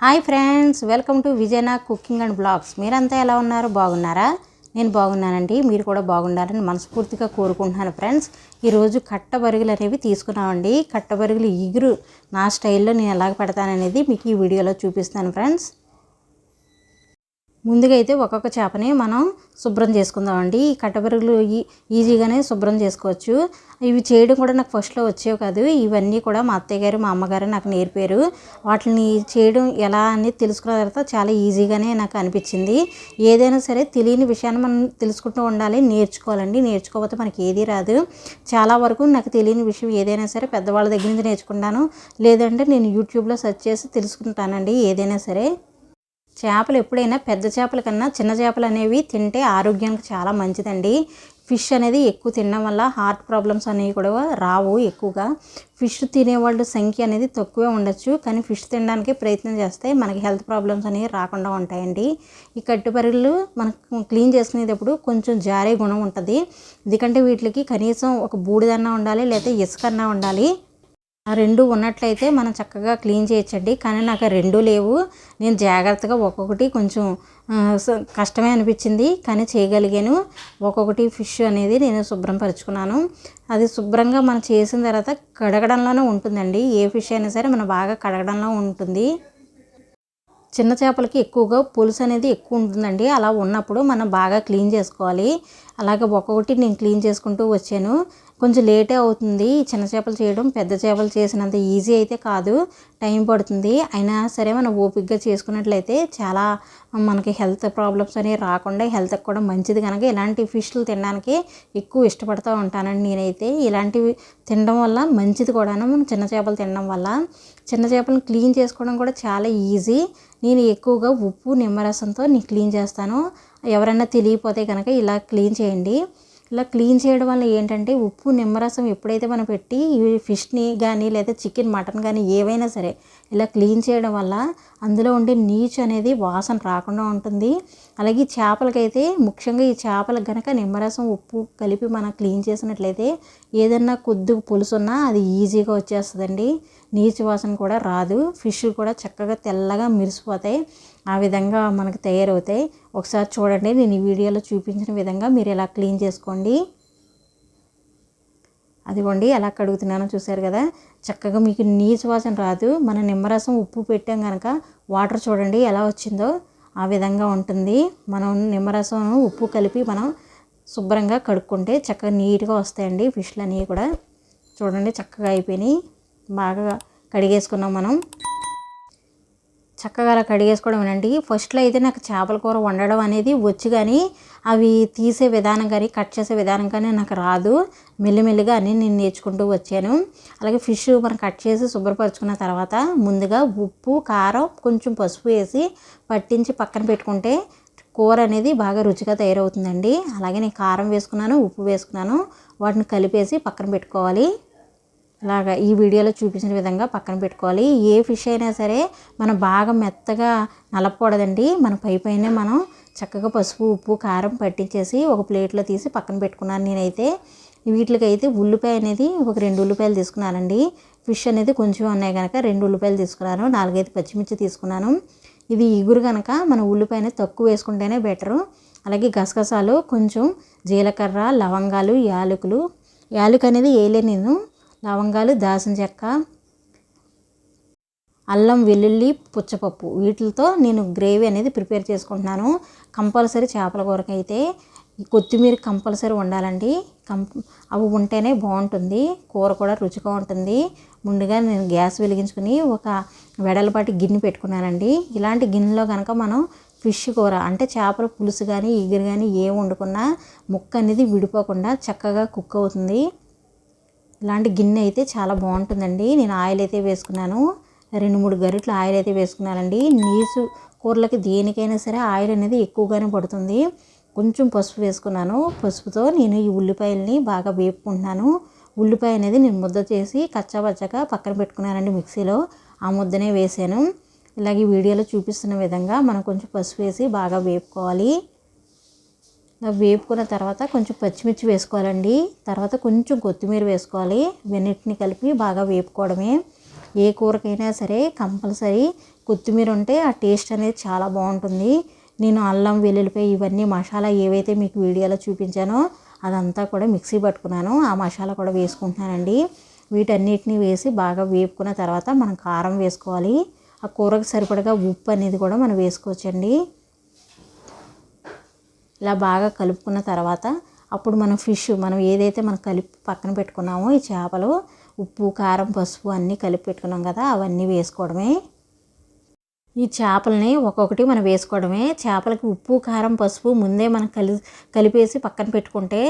Hi friends welcome to Vijayana cooking and blogs. మీరంతా ఎలా ఉన్నారు? బాగున్నారా? నేను బాగున్నానండి. మీరు కూడా బాగుండాలని మనస్ఫూర్తిగా కోరుకుంటున్నాను ఫ్రెండ్స్. ఈరోజు కట్ట బరుగులు అనేవి తీసుకున్నామండి. కట్ట బరుగులు ఇగురు నా స్టైల్లో నేను ఎలాగ పెడతాననేది మీకు ఈ వీడియోలో చూపిస్తాను ఫ్రెండ్స్. ముందుగా అయితే ఒక్కొక్క చేపని మనం శుభ్రం చేసుకుందామండి. ఈ కట్టబెరుగులు ఈ ఈజీగానే శుభ్రం చేసుకోవచ్చు. ఇవి చేయడం కూడా నాకు ఫస్ట్లో వచ్చేవి కాదు. ఇవన్నీ కూడా మా అత్తయ్య గారు మా అమ్మగారు నాకు నేర్పారు. వాటిని చేయడం ఎలా అనేది తెలుసుకున్న తర్వాత చాలా ఈజీగానే నాకు అనిపించింది. ఏదైనా సరే తెలియని విషయాన్ని మనం తెలుసుకుంటూ ఉండాలి నేర్చుకోవాలండి. నేర్చుకోకపోతే మనకి ఏది రాదు. చాలా వరకు నాకు తెలియని విషయం ఏదైనా సరే పెద్దవాళ్ళ దగ్గర నుంచి నేర్చుకుంటాను. లేదంటే నేను యూట్యూబ్లో సెర్చ్ చేసి తెలుసుకుంటానండి ఏదైనా సరే. చేపలు ఎప్పుడైనా పెద్ద చేపల కన్నా చిన్న చేపలు అనేవి తింటే ఆరోగ్యానికి చాలా మంచిదండి. ఫిష్ అనేది ఎక్కువ తినడం వల్ల హార్ట్ ప్రాబ్లమ్స్ అనేవి కూడా రావు ఎక్కువగా. ఫిష్ తినేవాళ్ళ సంఖ్య అనేది తక్కువే ఉండొచ్చు. కానీ ఫిష్ తినడానికి ప్రయత్నం చేస్తే మనకి హెల్త్ ప్రాబ్లమ్స్ అనేవి రాకుండా ఉంటాయండి. ఈ కట్టుబరిలు మనకు క్లీన్ చేసుకునేటప్పుడు కొంచెం జారే గుణం ఉంటుంది. ఎందుకంటే వీటికి కనీసం ఒక బూడిదన్నా ఉండాలి లేదా ఇసుకన్నా ఉండాలి. ఆ రెండు ఉన్నట్లయితే మనం చక్కగా క్లీన్ చేయొచ్చండి. కానీ నాకు రెండు లేవు. నేను జాగ్రత్తగా ఒక్కొక్కటి కొంచెం కష్టమే అనిపించింది కానీ చేయగలిగాను. ఒక్కొక్కటి ఫిష్ అనేది నేను శుభ్రం పరుచుకున్నాను. అది శుభ్రంగా మనం చేసిన తర్వాత కడగడంలోనే ఉంటుందండి. ఏ ఫిష్ అయినా సరే మనం బాగా కడగడంలో ఉంటుంది. చిన్న చేపలకి ఎక్కువగా పులుసు అనేది ఎక్కువ ఉంటుందండి. అలా ఉన్నప్పుడు మనం బాగా క్లీన్ చేసుకోవాలి. అలాగే ఒక్కొక్కటి నేను క్లీన్ చేసుకుంటూ వచ్చాను. కొంచెం లేటే అవుతుంది. చిన్న చేపలు చేయడం పెద్ద చేపలు చేసినంత ఈజీ అయితే కాదు. టైం పడుతుంది. అయినా సరే మనం ఓపిక్గా చేసుకున్నట్లయితే చాలా మనకి హెల్త్ ప్రాబ్లమ్స్ అనేవి రాకుండా హెల్త్కి కూడా మంచిది. కనుక ఇలాంటి ఫిష్లు తినడానికి ఎక్కువ ఇష్టపడుతూ ఉంటానండి నేనైతే. ఇలాంటివి తినడం వల్ల మంచిది కూడాను. చిన్న చేపలు తినడం వల్ల చిన్న చేపలను క్లీన్ చేసుకోవడం కూడా చాలా ఈజీ. నేను ఎక్కువగా ఉప్పు నిమ్మరసంతో నేను క్లీన్ చేస్తాను. ఎవరైనా తెలియపోతే కనుక ఇలా క్లీన్ చేయండి. ఇలా క్లీన్ చేయడం వల్ల ఏంటంటే ఉప్పు నిమ్మరసం ఎప్పుడైతే మనం పెట్టి ఫిష్ని కానీ లేదా చికెన్ మటన్ కానీ ఏవైనా సరే ఇలా క్లీన్ చేయడం వల్ల అందులో ఉండే నీచు అనేది వాసన రాకుండా ఉంటుంది. అలాగే చేపలకైతే ముఖ్యంగా ఈ చేపలకు కనుక నిమ్మరసం ఉప్పు కలిపి మనం క్లీన్ చేసినట్లయితే ఏదన్నా కొద్దిగా పులుసున్నా అది ఈజీగా వచ్చేస్తుందండి. నీచు వాసన కూడా రాదు. ఫిష్ కూడా చక్కగా తెల్లగా మెరిసిపోతాయి. ఆ విధంగా మనకు తయారవుతాయి. ఒకసారి చూడండి నేను ఈ వీడియోలో చూపించిన విధంగా మీరు ఎలా క్లీన్ చేసుకోండి. అదిగోండి ఎలా కడుగుతున్నానో చూసారు కదా. చక్కగా మీకు నీచు వాసన రాదు. మన నిమ్మరసం ఉప్పు పెట్టాం కనుక వాటర్ చూడండి ఎలా వచ్చిందో. ఆ విధంగా ఉంటుంది. మనం నిమ్మరసం ఉప్పు కలిపి మనం శుభ్రంగా కడుక్కుంటే చక్కగా నీట్గా వస్తాయండి ఫిష్లు అనేవి కూడా. చూడండి చక్కగా అయిపోయినాయి. బాగా కడిగేసుకున్నాం మనం. చక్కగా అలా కడిగేసుకోవడం అండి ఫస్ట్లో అయితే నాకు చేపల కూర వండడం అనేది వచ్చు కానీ అవి తీసే విధానం కానీ కట్ చేసే విధానం కానీ నాకు రాదు. మెల్లిమెల్లిగా అన్నీ నేను నేర్చుకుంటూ వచ్చాను. అలాగే ఫిష్ మనం కట్ చేసి శుభ్రపరచుకున్న తర్వాత ముందుగా ఉప్పు కారం కొంచెం పసుపు వేసి పట్టించి పక్కన పెట్టుకుంటే కూర అనేది బాగా రుచిగా తయారవుతుందండి. అలాగే నేను కారం వేసుకున్నాను ఉప్పు వేసుకున్నాను. వాటిని కలిపేసి పక్కన పెట్టుకోవాలి. అలాగా ఈ వీడియోలో చూపించిన విధంగా పక్కన పెట్టుకోవాలి. ఏ ఫిష్ అయినా సరే మనం బాగా మెత్తగా నలపకూడదండి. మన పై పైనే మనం చక్కగా పసుపు ఉప్పు కారం పట్టించేసి ఒక ప్లేట్లో తీసి పక్కన పెట్టుకున్నాను నేనైతే. వీటికైతే ఉల్లిపాయ అనేది ఒక రెండు ఉల్లిపాయలు తీసుకున్నానండి. ఫిష్ అనేది కొంచెం ఉన్నాయి కనుక రెండు ఉల్లిపాయలు తీసుకున్నాను. నాలుగైదు పచ్చిమిర్చి తీసుకున్నాను. ఇది ఇగురు కనుక మన ఉల్లిపాయని తక్కువ వేసుకుంటేనే బెటరు. అలాగే గసగసాలు కొంచెం జీలకర్ర లవంగాలు యాలకులు. యాలక్ అనేది వేయలే నేను. లవంగాలు దాసిన చెక్క అల్లం వెల్లుల్లి పుచ్చపప్పు. వీటితో నేను గ్రేవీ అనేది ప్రిపేర్ చేసుకుంటున్నాను. కంపల్సరీ చేపల కూరకైతే కొత్తిమీర కంపల్సరీ ఉండాలండి కం అవి ఉంటేనే బాగుంటుంది. కూర కూడా రుచిగా ఉంటుంది. ముందుగా నేను గ్యాస్ వెలిగించుకుని ఒక వెడలపాటి గిన్నె పెట్టుకున్నానండి. ఇలాంటి గిన్నెలో కనుక మనం ఫిష్ కూర అంటే చేపల పులుసు కానీ ఈగిరి కానీ ఏం వండుకున్నా ముక్క అనేది విడిపోకుండా చక్కగా కుక్ అవుతుంది. ఇలాంటి గిన్నె అయితే చాలా బాగుంటుందండి. నేను ఆయిల్ అయితే వేసుకున్నాను. రెండు మూడు గరిటలు ఆయిల్ అయితే వేసుకున్నానండి. నీసు కూరలకి దేనికైనా సరే ఆయిల్ అనేది ఎక్కువగానే పడుతుంది. కొంచెం పసుపు వేసుకున్నాను. పసుపుతో నేను ఈ ఉల్లిపాయలని బాగా వేపుకుంటున్నాను. ఉల్లిపాయ అనేది నేను ముద్ద చేసి కచ్చాపచ్చగా పక్కన పెట్టుకున్నానండి మిక్సీలో. ఆ ముద్దనే వేసాను. ఇలాగే వీడియోలో చూపిస్తున్న విధంగా మనం కొంచెం పసుపు వేసి బాగా వేపుకోవాలి. వేపుకున్న తర్వాత కొంచెం పచ్చిమిర్చి వేసుకోవాలండి. తర్వాత కొంచెం కొత్తిమీర వేసుకోవాలి. వెన్నిటిని కలిపి బాగా వేపుకోవడమే. ఏ కూరకైనా సరే కంపల్సరీ కొత్తిమీర ఉంటే ఆ టేస్ట్ అనేది చాలా బాగుంటుంది. నేను అల్లం వెల్లుల్లిపాయ ఇవన్నీ మసాలా ఏవైతే మీకు వీడియోలో చూపించానో అదంతా కూడా మిక్సీ పట్టుకున్నాను. ఆ మసాలా కూడా వేసుకుంటున్నానండి. వీటన్నిటిని వేసి బాగా వేపుకున్న తర్వాత మనం కారం వేసుకోవాలి. ఆ కూరకు సరిపడగా ఉప్పు అనేది కూడా మనం వేసుకోవచ్చండి. ఇలా బాగా కలుపుకున్న తర్వాత అప్పుడు మనం ఫిష్ మనం ఏదైతే మనం కలిపి పక్కన పెట్టుకున్నామో ఈ చేపలు ఉప్పు కారం పసుపు అన్నీ కలిపి పెట్టుకున్నాం కదా అవన్నీ వేసుకోవడమే. ఈ చేపలని ఒక్కొక్కటి మనం వేసుకోవడమే. చేపలకి ఉప్పు కారం పసుపు ముందే మనం కలి కలిపేసి పక్కన పెట్టుకుంటే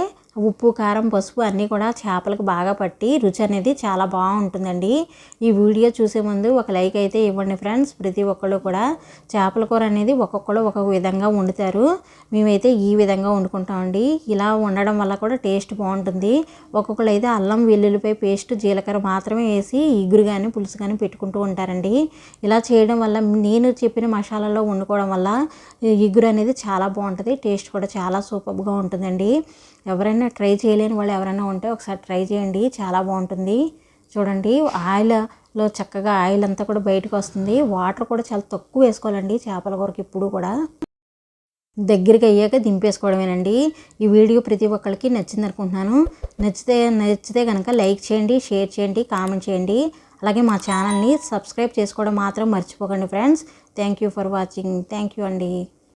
ఉప్పు కారం పసుపు అన్నీ కూడా చేపలకు బాగా పట్టి రుచి అనేది చాలా బాగుంటుందండి. ఈ వీడియో చూసే ముందు ఒక లైక్ అయితే ఇవ్వండి ఫ్రెండ్స్. ప్రతి ఒక్కళ్ళు కూడా చేపల కూర అనేది ఒక్కొక్కరు ఒక్కొక్క విధంగా వండుతారు. మేమైతే ఈ విధంగా వండుకుంటామండి. ఇలా వండడం వల్ల కూడా టేస్ట్ బాగుంటుంది. ఒక్కొక్కరు అయితే అల్లం వెల్లుల్లిపై పేస్ట్ జీలకర్ర మాత్రమే వేసి ఇగురు కానీ పులుసు కానీ పెట్టుకుంటూ ఉంటారండి. ఇలా చేయడం వల్ల నేను చెప్పిన మసాలాలో వండుకోవడం వల్ల ఇగురు అనేది చాలా బాగుంటుంది. టేస్ట్ కూడా చాలా సూపర్గా ఉంటుందండి. ఎవరైనా ఎవరైనా ట్రై చేయలేని వాళ్ళు ఎవరైనా ఉంటే ఒకసారి ట్రై చేయండి. చాలా బాగుంటుంది. చూడండి ఆయిల్లో చక్కగా ఆయిల్ అంతా కూడా బయటకు వస్తుంది. వాటర్ కూడా చాలా తక్కువ వేసుకోవాలండి చేపల కూరకి ఇప్పుడు కూడా. దగ్గరికి అయ్యాక దింపేసుకోవడమేనండి. ఈ వీడియో ప్రతి ఒక్కరికి నచ్చింది అనుకుంటున్నాను. నచ్చితే నచ్చితే కనుక లైక్ చేయండి షేర్ చేయండి కామెంట్ చేయండి. అలాగే మా ఛానల్ని సబ్స్క్రైబ్ చేసుకోవడం మాత్రం మర్చిపోకండి friends. Thank you for watching. Thank you అండి.